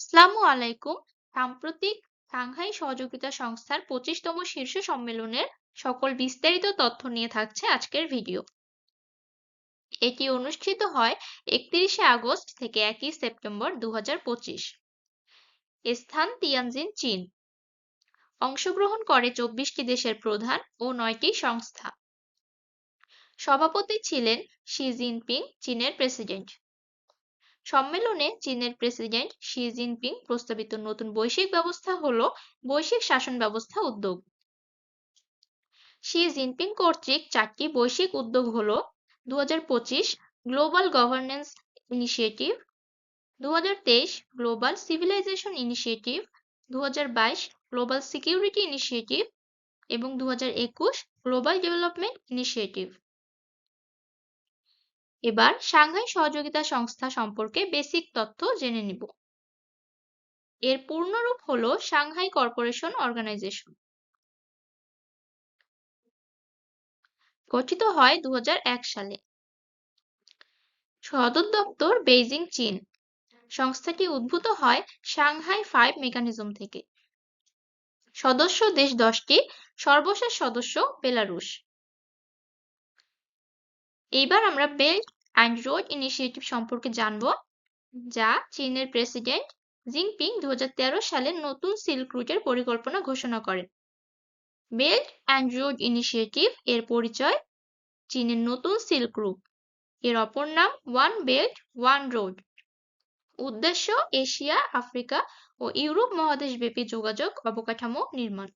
আসসালামু আলাইকুম। সাম্প্রতিক সাংহাই সহযোগিতা সংস্থার পঁচিশতম শীর্ষ সম্মেলনের সকল বিস্তারিত তথ্য নিয়ে থাকছে আজকের ভিডিও। এটি অনুষ্ঠিত হয় একত্রিশে আগস্ট থেকে একই সেপ্টেম্বর দুহাজার পঁচিশ। স্থান তিয়ানজিন, চীন। অংশগ্রহণ করে চব্বিশটি দেশের প্রধান ও নয়টি সংস্থা। সভাপতি ছিলেন শি জিনপিং, চীনের প্রেসিডেন্ট। সম্মেলনে চীনের প্রেসিডেন্ট শি জিনপিং প্রস্তাবিত নতুন বৈশ্বিক ব্যবস্থা হল বৈশ্বিক শাসন ব্যবস্থা উদ্যোগ। শি জিনপিং কর্তৃক চারটি বৈশ্বিক উদ্যোগ হল দু হাজার পঁচিশ গ্লোবাল গভর্নেন্স ইনিশিয়েটিভ দু হাজার তেইশ গ্লোবাল সিভিলাইজেশন ইনিশিয়েটিভ দু হাজার বাইশ গ্লোবাল সিকিউরিটি ইনিশিয়েটিভ এবং দু হাজার একুশ গ্লোবাল ডেভেলপমেন্ট ইনিশিয়েটিভ এবার সাংহাই সহযোগিতা সংস্থা সম্পর্কে বেসিক তথ্য জেনে নিব। এর পূর্ণরূপ হল সাংহাই কর্পোরেশন অর্গানাইজেশন গঠিত হয় দু হাজার এক সালে। সদর দপ্তর বেইজিং, চীন। সংস্থাটি উদ্ভূত হয় সাংহাই ফাইভ মেকানিজম থেকে। সদস্য দেশ দশটি, সর্বশেষ সদস্য বেলারুশ। এইবার আমরা বেল্ট অ্যান্ড রোড ইনিশিয়েটিভ সম্পর্কে জানব, যা চীনের প্রেসিডেন্ট জিনপিং দু সালে নতুন সিল্ক রুটের পরিকল্পনা ঘোষণা করেন বেল্ট অ্যান্ড রোড ইনিশিয়েটিভ এর পরিচয় চীনের নতুন সিল্ক রুট এর অপর নাম ওয়ান বেল্ট ওয়ান রোড উদ্দেশ্য এশিয়া, আফ্রিকা ও ইউরোপ মহাদেশব্যাপী যোগাযোগ অবকাঠামো নির্মাণ।